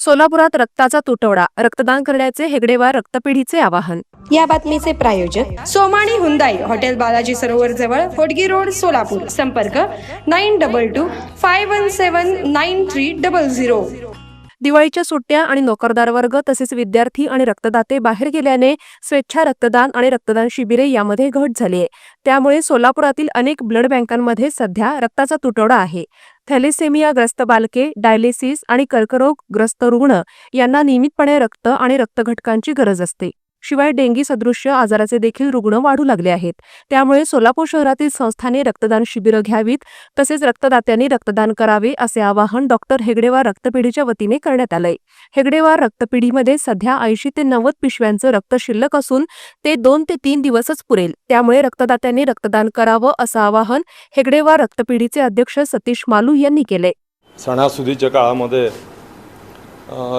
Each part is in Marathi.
सोलापुरात रक्ताचा तुटवडा रक्तदान करण्याचे हेगडेवार रक्तपेढीचे आवाहन. या बातमीचे प्रायोजक सोमाणी हुंदाई हॉटेल बालाजी सरोवर जवळ होडगी रोड सोलापूर. संपर्क nine double two five one seven nine three double zero. दिवाळीच्या सुट्ट्या आणि नोकरदार वर्ग तसेच विद्यार्थी आणि रक्तदाते बाहेर गेल्याने स्वेच्छा रक्तदान आणि रक्तदान शिबिरे यामध्ये घट झाली आहे त्यामुळे सोलापुरातील अनेक ब्लड बँकांमध्ये सध्या रक्ताचा तुटवडा आहे. थॅलेसेमियाग्रस्त बालके डायलिसिस आणि कर्करोगग्रस्त रुग्ण यांना नियमितपणे रक्त आणि रक्तघटकांची गरज असते. शिवाय डेंगी सदृश्य आजाराचे देखील रुग्ण वाढू लागले आहेत. त्यामुळे सोलापूर शहरातील संस्थांनी रक्तदान शिबिरं घ्यावीत तसेच रक्तदात्यांनी रक्तदान करावे असे आवाहन डॉक्टर हेगडेवार रक्तपेढीच्या वतीने करण्यात आलंय. हेगडेवार रक्तपेढीमध्ये सध्या ऐंशी ते नव्वद पिशव्यांचं रक्त शिल्लक असून ते दोन ते तीन दिवसच पुरेल. त्यामुळे रक्तदात्यांनी रक्तदान करावं असं आवाहन हेगडेवार रक्तपेढीचे अध्यक्ष सतीश मालू यांनी केलंय. सणासुदीच्या काळामध्ये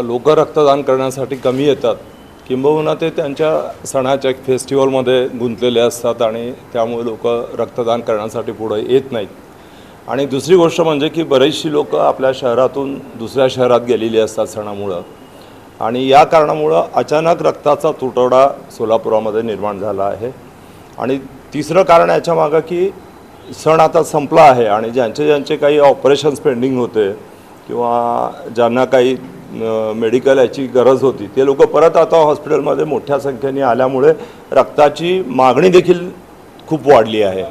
लोक रक्तदान करण्यासाठी कमी येतात. किंबहुना ते त्यांच्या सणाच्या एक फेस्टिवलमध्ये गुंतलेले असतात आणि त्यामुळे लोक रक्तदान करण्यासाठी पुढे येत नाहीत. आणि दुसरी गोष्ट म्हणजे की बरेचशी लोक आपल्या शहरातून दुसऱ्या शहरात गेलेली असतात सणामुळं. आणि या कारणामुळं अचानक रक्ताचा तुटवडा सोलापुरामध्ये निर्माण झाला आहे. आणि तिसरं कारण याच्या मागं की सण आता संपला आहे आणि ज्यांचे ज्यांचे काही ऑपरेशन्स पेंडिंग होते किंवा ज्यांना काही मेडिकल याची गरज होती. ते लोक परत आता हॉस्पिटलमध्ये मोठ्या संख्येने आल्यामुळे रक्ताची मागणी देखील खूप वाढली आहे.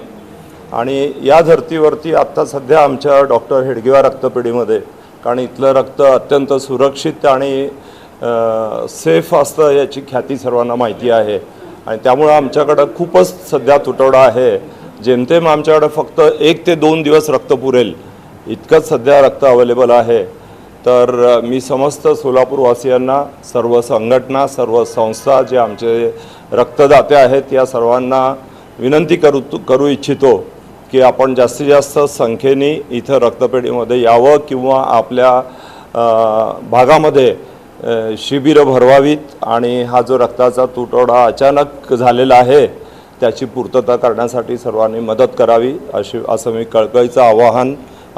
आणि या धर्तीवरती आत्ता सध्या आमच्या डॉक्टर हेडगेवा रक्तपेढीमध्ये कारण इथलं रक्त अत्यंत सुरक्षित आणि सेफ असतं याची ख्याती सर्वांना माहिती आहे. आणि त्यामुळं आमच्याकडं खूपच सध्या तुटवडा आहे. जेमतेम आमच्याकडं फक्त एक ते दोन दिवस रक्त पुरेल इतकंच सध्या रक्त अवेलेबल आहे. तर मी समस्त सोलापूरवासियांना सर्व संघटना सर्व संस्था जे आमचे रक्तदाते आहेत या सर्वांना विनंती करू करू इच्छितो की आपण जास्तीत जास्त संख्येने इथं रक्तपेढीमध्ये यावं किंवा आपल्या भागामध्ये शिबिरं भरवावीत आणि हा जो रक्ताचा तुटवडा अचानक झालेला आहे त्याची पूर्तता करण्यासाठी सर्वांनी मदत करावी अशी असं मी कळकळीचं आवाहन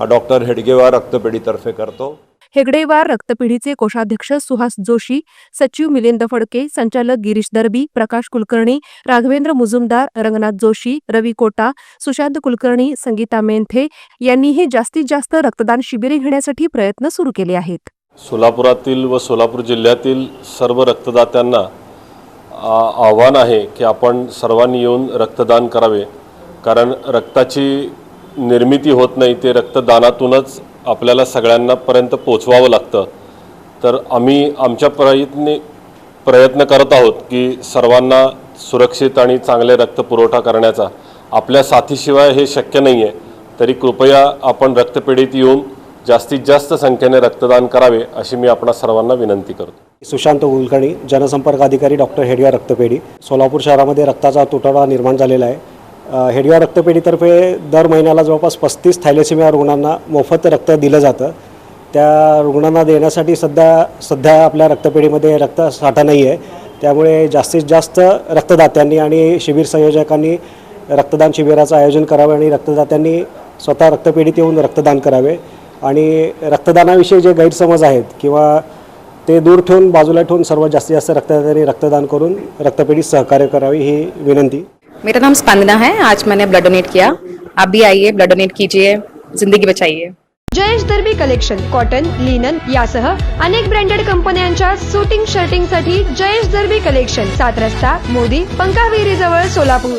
डॉक्टर हेडगेवा रक्तपेढीतर्फे करतो. हेगडेवार रक्तपेढीचे कोषाध्यक्ष सुहास जोशी सचिव मिलिंद फडके संचालक गिरीश दरबी प्रकाश कुलकर्णी राघवेंद्र मुजुमदार रंगनाथ जोशी रवी कोटा सुशांत कुलकर्णी संगीता मेंथे यांनीही जास्तीत जास्त रक्तदान शिबिरे घेण्यासाठी प्रयत्न सुरू केले आहेत. सोलापुरातील व सोलापूर जिल्ह्यातील सर्व रक्तदात्यांना आव्हान आहे की आपण सर्वांनी येऊन रक्तदान करावे. कारण रक्ताची निर्मिती होत नाही ते रक्तदानातूनच आपल्याला सगळ्यांनापर्यंत पोचवावं लागतं. तर आम्ही आमच्या प्रयत्ने प्रयत्न करत आहोत की सर्वांना सुरक्षित आणि चांगले रक्तपुरवठा करण्याचा. आपल्या साथीशिवाय हे शक्य नाही आहे तरी कृपया आपण रक्तपेढीत येऊन जास्तीत जास्त संख्येने रक्तदान करावे अशी मी आपणा सर्वांना विनंती करतो. सुशांत कुलकर्णी जनसंपर्क अधिकारी डॉक्टर हेडगा रक्तपेढी. सोलापूर शहरामध्ये रक्ताचा तुटवडा निर्माण झालेला आहे. हेडिया रक्तपेढीतर्फे दर महिन्याला जवळपास पस्तीस थॅलेसिमिया रुग्णांना मोफत रक्त दिलं जातं. त्या रुग्णांना देण्यासाठी सध्या सध्या आपल्या रक्तपेढीमध्ये रक्तसाठा नाही आहे त्यामुळे जास्तीत जास्त रक्तदात्यांनी आणि शिबिर संयोजकांनी रक्तदान शिबिराचं आयोजन करावे आणि रक्तदात्यांनी स्वतः रक्तपेढीत येऊन रक्तदान करावे. आणि रक्तदानाविषयी जे गैरसमज आहेत किंवा ते दूर ठेवून बाजूला ठेवून सर्वात जास्तीत जास्त रक्तदात्यांनी रक्तदान करून रक्तपेढीत सहकार्य करावी ही विनंती. मेरा नाम स्पंदना है। आज मैंने ब्लड डोनेट किया। आप भी आइए ब्लड डोनेट कीजिए। जिंदगी बचाइए। Jayesh Darbi collection cotton linen यासह अनेक ब्रँडेड कंपन्यांच्या सुटिंग शर्टिंगसाठी जयेश दर्बी कलेक्शन सात रस्ता मोदी पंकाविरी जवळ सोलापूर.